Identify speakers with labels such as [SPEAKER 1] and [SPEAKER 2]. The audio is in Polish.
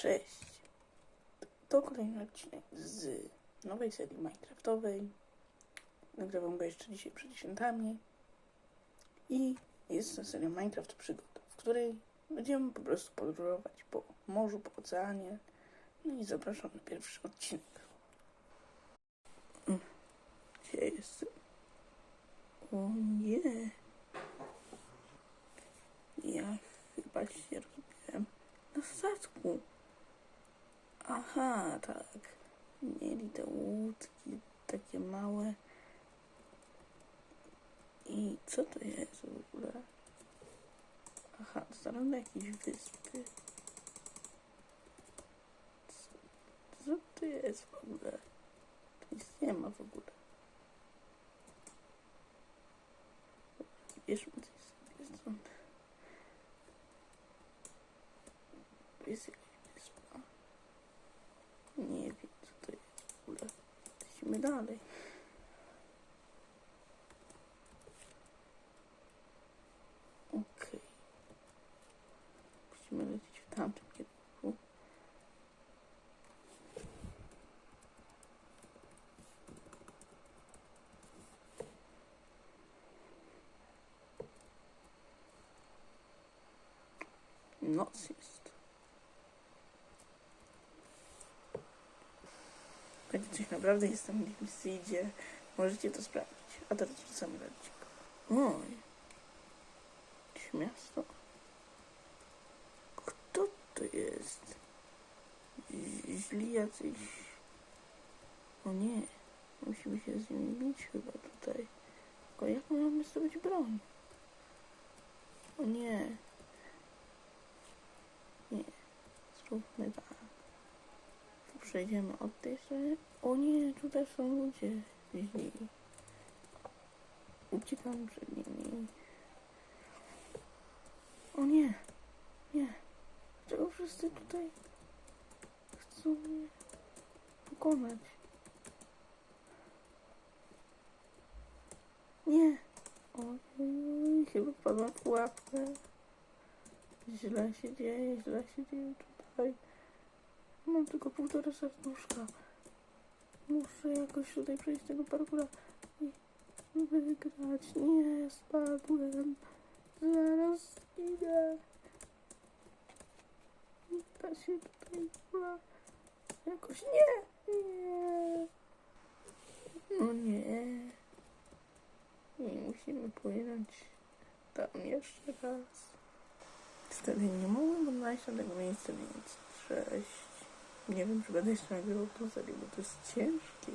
[SPEAKER 1] Cześć. To kolejny odcinek z nowej serii Minecraftowej. Nagrywam go jeszcze dzisiaj przed świętami. I jest to seria Minecraft Przygód, w której będziemy po prostu podróżować po morzu, po oceanie. No i zapraszam na pierwszy odcinek. Gdzie jestem? O nie. Ja chyba się rozbiłem na statku. Aha, tak. Mieli te łódki takie małe. I co to jest w ogóle? Aha, to są jakieś wyspy. Co, co to jest w ogóle? Tu nic nie ma w ogóle. Bierzmy coś sobie stąd. Jest dalej. Okej. Musimy lecieć w tamtym kierunku. Noc jest. Będzie coś naprawdę w Seedzie. Możecie to sprawdzić. A teraz wrzucamy radzik. Oj. Jakieś miasto. Kto to jest? Źli jacyś... O nie. Musimy się z nimi bić chyba tutaj. Tylko jak my mamy zdobyć broń? O nie. Nie. Zróbmy tak. Przejdziemy od tej strony. O nie, tutaj są ludzie źli. Uciekam przed nimi. O nie, nie. Dlaczego wszyscy tutaj chcą mnie pokonać? Nie. Ojej, chyba wpadłam w pułapkę. Źle się dzieje, źle się dzieje tutaj. Mam tylko półtora serduszka. Muszę jakoś tutaj przejść tego parkura i wygrać. Nie, spadłem. Zaraz idę. Da się tutaj chyba jakoś nie. Nie. No nie. Nie musimy płynąć tam jeszcze raz. Wtedy nie mogłem odnaleźć tego miejsca, więc. Nie wiem, czy będę jeszcze nagrywał serię, bo to jest ciężkie.